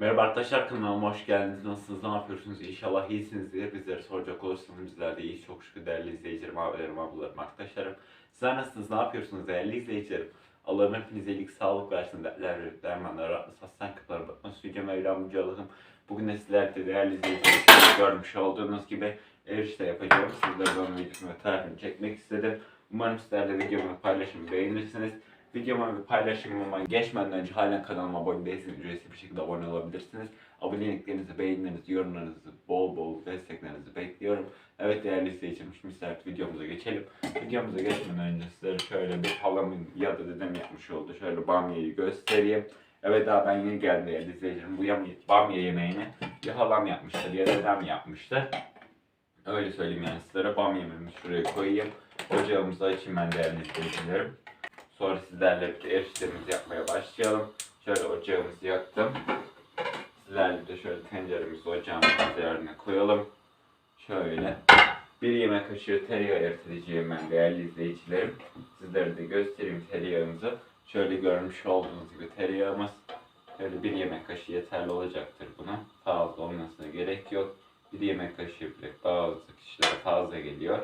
Merhaba arkadaşlar kanalıma hoş geldiniz. Nasılsınız? Ne yapıyorsunuz? İnşallah iyisinizdir. Bizleri soracak olursanız bizler de iyiyiz. Çok şükür değerli izleyicilerim, abilerim, ablalarım, arkadaşlarım. Sizler nasılsınız? Ne yapıyorsunuz değerli izleyicilerim? Allah'ım hepinize iyilik, sağlık versin. Derler, dermanlar, rahatlı, saslan kapıları bakma. Süce Mevlam Yüce. Bugün de sizler de değerli izleyicilerim görmüş olduğunuz gibi erişte yapacağım. Sizlere de onun videosunu ve tarifini çekmek istedim. Umarım sizler de videomu paylaşımı beğenirsiniz. Videoma ve paylaşımıma geçmeden önce halen kanalıma abone değilseniz ücretsiz bir şekilde abone olabilirsiniz. Aboneliklerinizi, beğenilerinizi, yorumlarınızı, bol bol desteklerinizi bekliyorum. Evet değerli izleyicilerim şimdi isterseniz videomuza geçelim. Videomuza geçmeden önce sizlere şöyle bir halamın ya da dedem yapmış olduğu şöyle bamyayı göstereyim. Evet daha ben yeni geldim değerli izleyicilerim. Bu bamya yemeğini ya halam yapmıştır ya dedem yapmıştır. Öyle söyleyeyim yani sizlere bamya yemeğimi şuraya koyayım. Ocağımızı açayım ben değerli izleyicilerim. Sonra sizlerle birlikte eriştelerimizi yapmaya başlayalım. Şöyle ocağımızı yaktım. Sizlerle de şöyle tenceremizi ocağımızın üzerine koyalım. Şöyle. Bir yemek kaşığı tereyağı eriteceğim ben değerli izleyicilerim. Sizlere de göstereyim tereyağımızı. Şöyle görmüş olduğunuz gibi tereyağımız. Şöyle bir yemek kaşığı yeterli olacaktır buna. Fazla olmasına gerek yok. Bir yemek kaşığı bile bazı kişilere fazla geliyor.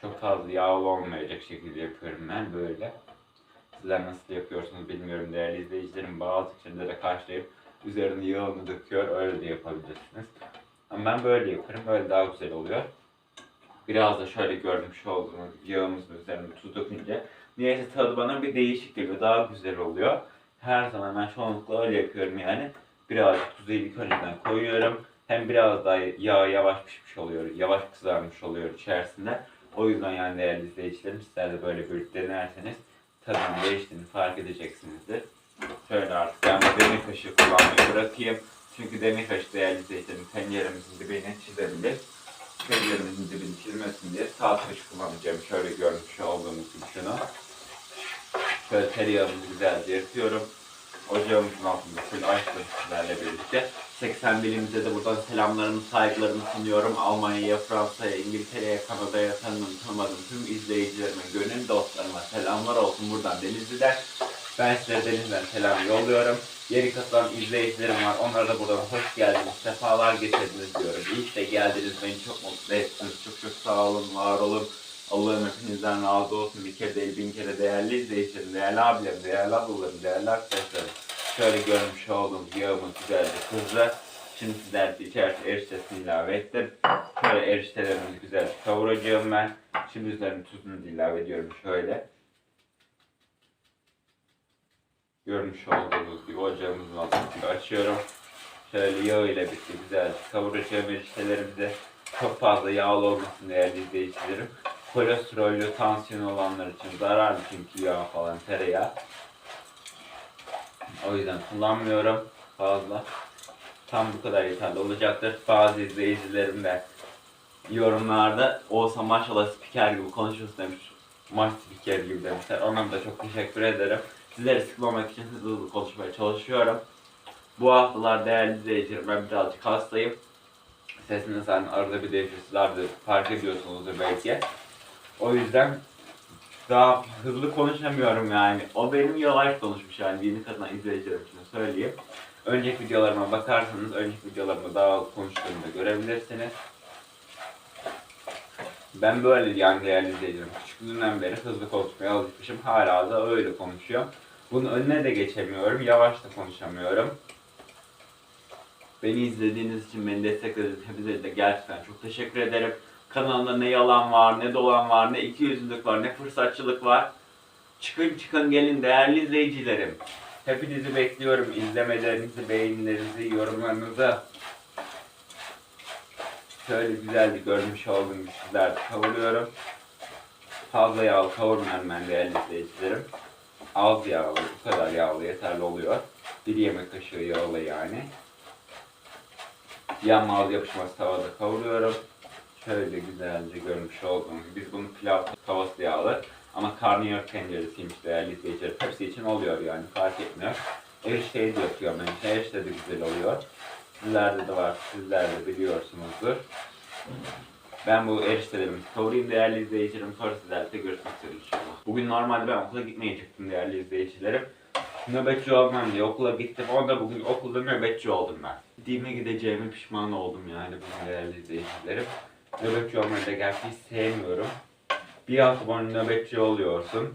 Çok fazla yağlı olmayacak şekilde yapıyorum ben böyle. Sizler nasıl yapıyorsunuz bilmiyorum değerli izleyicilerim. Bazı kişilere karşılayıp üzerine yağını döküyor. Öyle de yapabilirsiniz. Ama ben böyle yaparım. Böyle daha güzel oluyor. Biraz da şöyle görmüş olduğunuz yağımızın üzerine tuz dökünce niyeyse tadı bana bir değişik geliyor. Daha güzel oluyor. Her zaman ben çoğunlukla öyle yapıyorum yani. Birazcık tuzu ilk önceden koyuyorum. Hem biraz daha yağ yavaş pişmiş oluyor. Yavaş kızarmış oluyor içerisinde. O yüzden yani değerli izleyicilerim sizler de böyle bir denerseniz tadının değiştiğini fark edeceksinizdir. Şöyle artık ben bu demir kaşığı kullanmayı bırakayım. Çünkü demir kaşığı değerli izleyicilerim tenceremizin dibini çizebilir. Tenceremizin dibini çizmesin diye saat kaşığı kullanacağım. Şöyle görmüş olduğunuz gibi şunu. Şöyle tereyağımızı güzelce yırtıyorum. Ocağımızın altında full açtım sizlerle birlikte. 80 bilimize de buradan selamlarımı, saygılarımı sunuyorum. Almanya'ya, Fransa'ya, İngiltere'ye, Kanada'ya tanıdığım, tanımadığım tüm izleyicilerime, gönül dostlarıma selamlar olsun buradan Denizli'den. Ben size Denizli'den selam yolluyorum. Yeni katılan izleyicilerim var. Onlara da buradan hoş geldiniz, sefalar getirdiniz diyorum. İyi de geldiniz, beni çok mutlu ettiniz. Çok çok sağ olun, var olun. Allah'ım hepinizden razı olsun. Bir kere değil bin kere değerli izleyicilerim, değerli abilerim, değerli ablalarım, değerli arkadaşlarım. Şöyle görmüş olduğunuz yağımız güzelce kızdı. Şimdi sizler de içerisine eriştesini ilave ettim. Şöyle eriştelerimizi güzelce kavuracağım ben. Şimdi üzerine tuzunu ilave ediyorum şöyle. Görmüş olduğunuz gibi ocağımızın altını açıyorum. Şöyle yağ ile birlikte güzelce kavuracağım eriştelerimizi. Çok fazla yağlı olmasın değerli izleyicilerim. Kolesterollü, tansiyon olanlar için zararlı çünkü yağ falan tereyağı. O yüzden kullanmıyorum fazla. Tam bu kadar yeterli olacaktır. Bazı izleyicilerim de yorumlarda olsa maşallah spiker gibi konuşuyorsun demiş. Maç spiker gibi demişler. Ona da çok teşekkür ederim. Sizleri sıkmamak için hızlı hızlı konuşmaya çalışıyorum. Bu haftalar değerli izleyicilerim ben birazcık hastayım. Sesini zaten arada bir değişirsizlerdir. Fark ediyorsunuzdur belki. O yüzden daha hızlı konuşamıyorum yani. O benim yavaş konuşmuş yani yeni kadına izleyicilerim için söyleyeyim. Önceki videolarıma bakarsanız önceki videolarımda daha az konuştuğumu da görebilirsiniz. Ben böyle yani değerli izleyicilerim. Küçüklüğümden beri hızlı konuşmaya alışmışım. Hala da öyle konuşuyorum. Bunun önüne de geçemiyorum. Yavaş da konuşamıyorum. Beni izlediğiniz için, beni desteklediğiniz hepinize de gerçekten çok teşekkür ederim. Kanalımda ne yalan var, ne dolan var, ne ikiyüzlülük var, ne fırsatçılık var. Çıkın çıkın gelin değerli izleyicilerim. Hepinizi bekliyorum. İzlemelerinizi, beğenilerinizi, yorumlarınızı. Şöyle güzel bir görmüş olduğum sizler kavuruyorum. Fazla yağlı kavurmuyorum ben değerli izleyicilerim. Az yağlı, bu kadar yağlı yeterli oluyor. Bir yemek kaşığı yağlı yani. Yanmaz yapışmaz tavada kavuruyorum. Şöyle güzelce görmüş olduğunuz gibi biz bunu pilav tavası yağlı ama karnıyarık tenceresiymiş değerli izleyiciler. Hepsi için oluyor yani fark etmiyor. Erişteyi de yapıyorum ben. Erişte de güzel oluyor. Sizlerde de var. Sizler de biliyorsunuzdur. Ben bu eriştelerimi kavurayım değerli izleyicilerim. Sonra sizlerle görüşmek üzere inşallah. Bugün normalde ben okula gitmeyecektim değerli izleyicilerim. Nöbetçi olmam diye okula gittim. Onda bugün okulda nöbetçi oldum ben. Gittiğime gideceğime pişman oldum yani bu değerli izleyicilerim. Nöbetçi olmayı da hiç sevmiyorum. Bir hafta boyunca nöbetçi oluyorsun.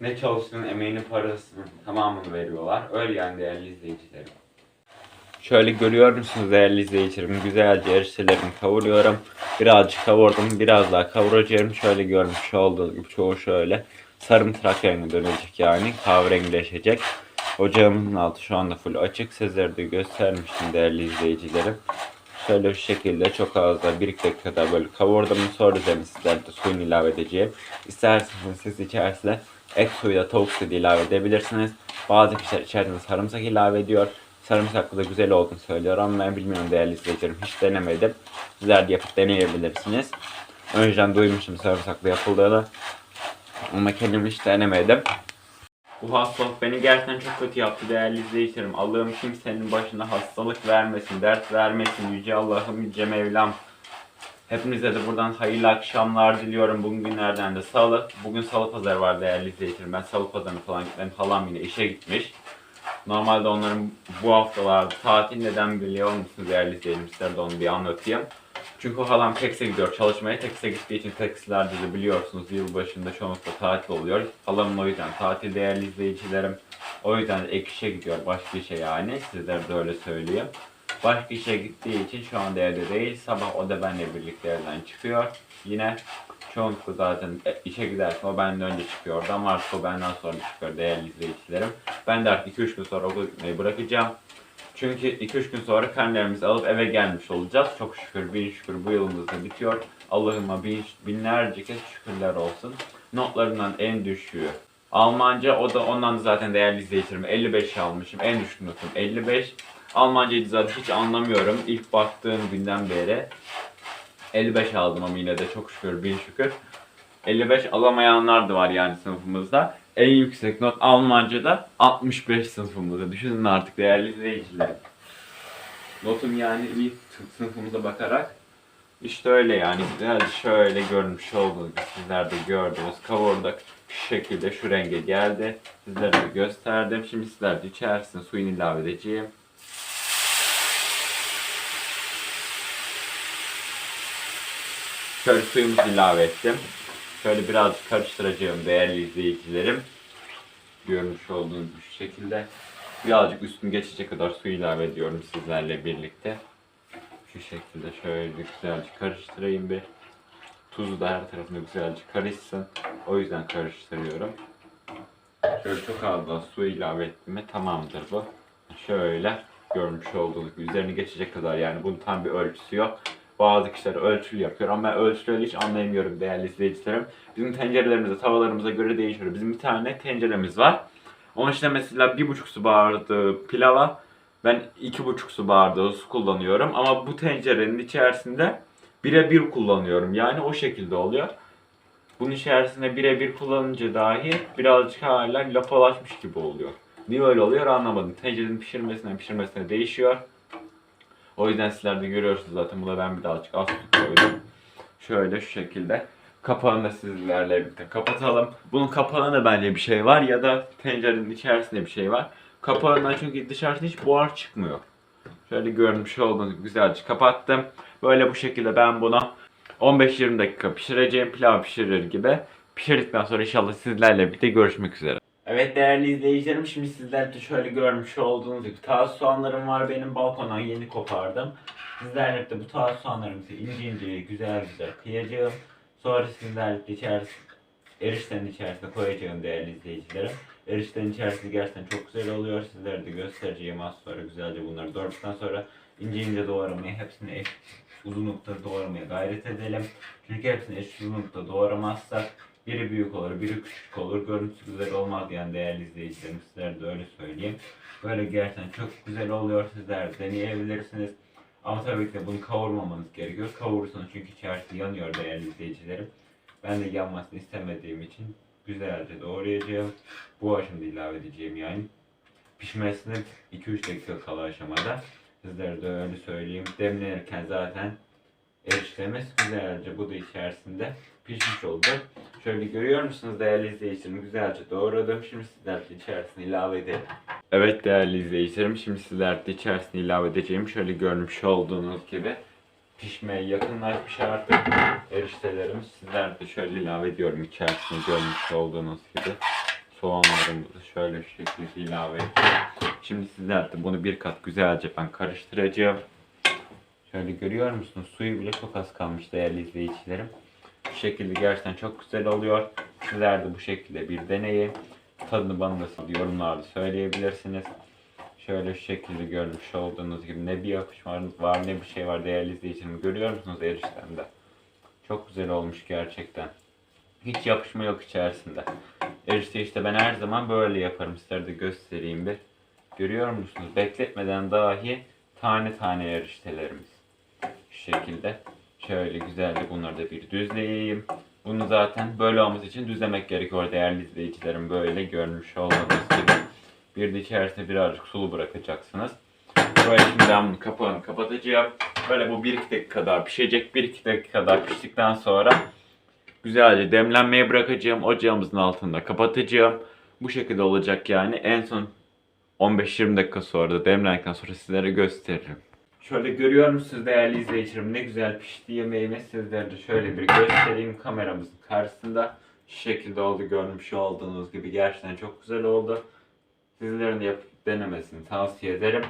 Ne çalıştığın emeğinin parasını tamamını veriyorlar. Öyle yani değerli izleyicilerim. Şöyle görüyor musunuz değerli izleyicilerim? Güzelce eriştelerimi kavuruyorum. Birazcık kavurdum. Biraz daha kavuracağım. Şöyle görmüş olduğunuz gibi çoğu şöyle. Sarımtırak rengine dönecek yani. Kahverengileşecek. Ocağımızın altı şu anda full açık. Sizlere de göstermiştim değerli izleyicilerim. Şöyle şu şekilde çok az da bir iki dakika kadar böyle kavurdum. Sonra üzerine sizlere de suyunu ilave edeceğim. İsterseniz siz içerisine et suyu da tavuk suyu ilave edebilirsiniz. Bazı kişiler içerisine sarımsak ilave ediyor. Sarımsaklı da güzel olduğunu söylüyor ama ben bilmiyorum değerli izleyicilerim. Hiç denemedim. Sizler de yapıp deneyebilirsiniz. Önceden duymuştum sarımsaklı yapıldığını. Ama kendim hiç denemedim. Bu hastalık beni gerçekten çok kötü yaptı değerli izleyicilerim. Allah'ım kimsenin başına hastalık vermesin, dert vermesin. Yüce Allah'ım, Yüce Mevlam. Hepinize de buradan hayırlı akşamlar diliyorum. Bugün günlerden de salı. Bugün salı pazarı var değerli izleyicilerim. Ben salı pazarına falan gitmedim. Halam yine işe gitmiş. Normalde onların bu haftalarda tatil neden biliyor musunuz değerli izleyicilerim? Size de onu bir anlatayım. Çünkü halam Tex'e gidiyor çalışmaya. Tex'e gittiği için Tex'lerde de biliyorsunuz yılbaşında çoğunlukla tatil oluyor. Halamın o yüzden tatil değerli izleyicilerim. O yüzden de ek işe gidiyor. Başka işe yani. Sizlere de öyle söyleyeyim. Başka işe gittiği için şu anda evde değil. Sabah o da benimle birlikte evden çıkıyor. Yine çoğunlukla zaten e, işe giderken o benden önce çıkıyordu ama artık o benden sonra çıkıyor değerli izleyicilerim. Ben de artık 2-3 gün sonra okula gitmeyi bırakacağım. Çünkü 2-3 gün sonra karnelerimizi alıp eve gelmiş olacağız. Çok şükür, bin şükür bu yılımız da bitiyor. Allah'ıma bin, binlerce kez şükürler olsun. Notlarından en düşüğü. Almanca o da ondan da zaten değerli izleyicilerim 55 almışım. En düşük notum 55. Almancayı zaten hiç anlamıyorum. İlk baktığım günden beri 55 aldım ama yine de çok şükür, bin şükür. 55 alamayanlar da var yani sınıfımızda. En yüksek not Almanca'da 65 sınıfımızda. Düşünün artık değerli izleyiciler. Notum yani iyi sınıfımıza bakarak işte öyle yani güzel şöyle görmüş olduğunuz gibi sizler de gördünüz kavurduk şu şekilde şu renge geldi sizlere de gösterdim şimdi sizler de içerisine suyunu ilave edeceğim Şöyle suyumuzu ilave ettim. Şöyle birazcık karıştıracağım değerli izleyicilerim. Görmüş olduğunuz bu şekilde. Birazcık üstünü geçecek kadar su ilave ediyorum sizlerle birlikte. Şu şekilde şöyle güzelce karıştırayım bir. Tuzu da her tarafına güzelce karışsın. O yüzden karıştırıyorum. Şöyle çok az daha su ilave ettim mi tamamdır bu. Şöyle görmüş olduğunuz gibi üzerine geçecek kadar yani bunun tam bir ölçüsü yok. Bazı kişiler ölçülü yapıyor ama ben ölçülü hiç anlayamıyorum değerli izleyicilerim. Bizim tencerelerimize, tavalarımıza göre değişiyor. Bizim bir tane tenceremiz var. Onun işte mesela bir buçuk su bardağı pilava ben iki buçuk su bardağı su kullanıyorum. Ama bu tencerenin içerisinde bire bir kullanıyorum. Yani o şekilde oluyor. Bunun içerisinde birebir kullanınca dahi birazcık hala lapalaşmış gibi oluyor. Niye öyle oluyor anlamadım. Tencerenin pişirmesinden pişirmesine değişiyor. O yüzden sizler de görüyorsunuz zaten. Buna ben birazcık az koydum. Şöyle şu şekilde. Kapağını da sizlerle birlikte kapatalım. Bunun kapağında bence bir şey var ya da tencerenin içerisinde bir şey var. Kapağından çünkü dışarıda hiç buhar çıkmıyor. Şöyle görmüş olduğunuz gibi güzelce kapattım. Böyle bu şekilde ben bunu 15-20 dakika pişireceğim. Pilav pişirir gibi. Pişirdikten sonra inşallah sizlerle birlikte görüşmek üzere. Evet değerli izleyicilerim şimdi sizler de şöyle görmüş olduğunuz gibi taze soğanlarım var benim balkondan yeni kopardım. Sizlerle birlikte bu taze soğanlarımızı ince ince güzel güzel kıyacağım. Sonra sizlerle birlikte içerisine eriştenin içerisine koyacağım değerli izleyicilerim. Eriştenin içerisinde gerçekten çok güzel oluyor. Sizlere de göstereceğim az sonra güzelce bunları doğradıktan sonra ince ince doğramaya hepsini eş uzunlukta doğramaya gayret edelim. Çünkü hepsini eş uzunlukta doğramazsak biri büyük olur, biri küçük olur. Görüntüsü güzel olmaz yani değerli izleyicilerim. Sizlere de öyle söyleyeyim. Böyle gerçekten çok güzel oluyor. Sizler de deneyebilirsiniz. Ama tabii ki bunu kavurmamanız gerekiyor. Kavurursanız çünkü içerisi yanıyor değerli izleyicilerim. Ben de yanmasını istemediğim için güzelce doğrayacağım. Bu aşamada ilave edeceğim yani. Pişmesine 2-3 dakika kala aşamada. Sizlere de öyle söyleyeyim. Demlenirken zaten eriştemiz güzelce bu da içerisinde pişmiş olacak. Şöyle görüyor musunuz değerli izleyicilerim? Güzelce doğradım. Şimdi sizler de içerisine ilave edelim. Evet değerli izleyicilerim. Şimdi sizler de içerisine ilave edeceğim. Şöyle görmüş olduğunuz gibi pişmeye yakınlaşmış artık eriştelerimiz. Sizler de şöyle ilave ediyorum içerisine görmüş olduğunuz gibi. Soğanlarımızı şöyle şu şekilde ilave ettim. Şimdi sizler de bunu bir kat güzelce ben karıştıracağım. Şöyle görüyor musunuz? Suyu bile çok az kalmış değerli izleyicilerim. Şekilde gerçekten çok güzel oluyor. Sizler de bu şekilde bir deneyin. Tadını bana nasıl yorumlarda söyleyebilirsiniz. Şöyle şu şekilde görmüş olduğunuz gibi ne bir yapışma var ne bir şey var değerli izleyicilerim. Görüyor musunuz eriştemde? Çok güzel olmuş gerçekten. Hiç yapışma yok içerisinde. Erişte işte ben her zaman böyle yaparım. Sizlere de göstereyim bir. Görüyor musunuz? Bekletmeden dahi tane tane eriştelerimiz. Şu şekilde. Şöyle güzelce bunları da bir düzleyeyim. Bunu zaten böyle olması için düzlemek gerekiyor değerli izleyicilerim. Böyle görmüş olduğunuz gibi. Bir de içerisine birazcık sulu bırakacaksınız. Böyle şimdi ben bunu kapağını kapatacağım. Böyle bu 1-2 dakika daha pişecek. 1-2 dakika daha piştikten sonra güzelce demlenmeye bırakacağım. Ocağımızın altında kapatacağım. Bu şekilde olacak yani. En son 15-20 dakika sonra da demlendikten sonra sizlere gösteririm. Şöyle görüyor musunuz değerli izleyicilerim ne güzel pişti yemeğimiz sizlere de şöyle bir göstereyim kameramızın karşısında. Şu şekilde oldu görmüş olduğunuz gibi gerçekten çok güzel oldu. Sizlerin de yapıp denemesini tavsiye ederim.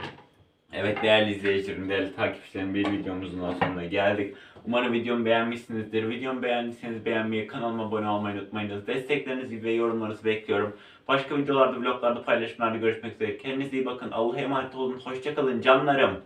Evet değerli izleyicilerim, değerli takipçilerim bir videomuzun sonuna geldik. Umarım videomu beğenmişsinizdir. Videomu beğendiyseniz beğenmeyi, kanalıma abone olmayı unutmayınız. Desteklerinizi ve yorumlarınızı bekliyorum. Başka videolarda, vloglarda, paylaşımlarda görüşmek üzere. Kendinize iyi bakın. Allah'a emanet olun. Hoşçakalın canlarım.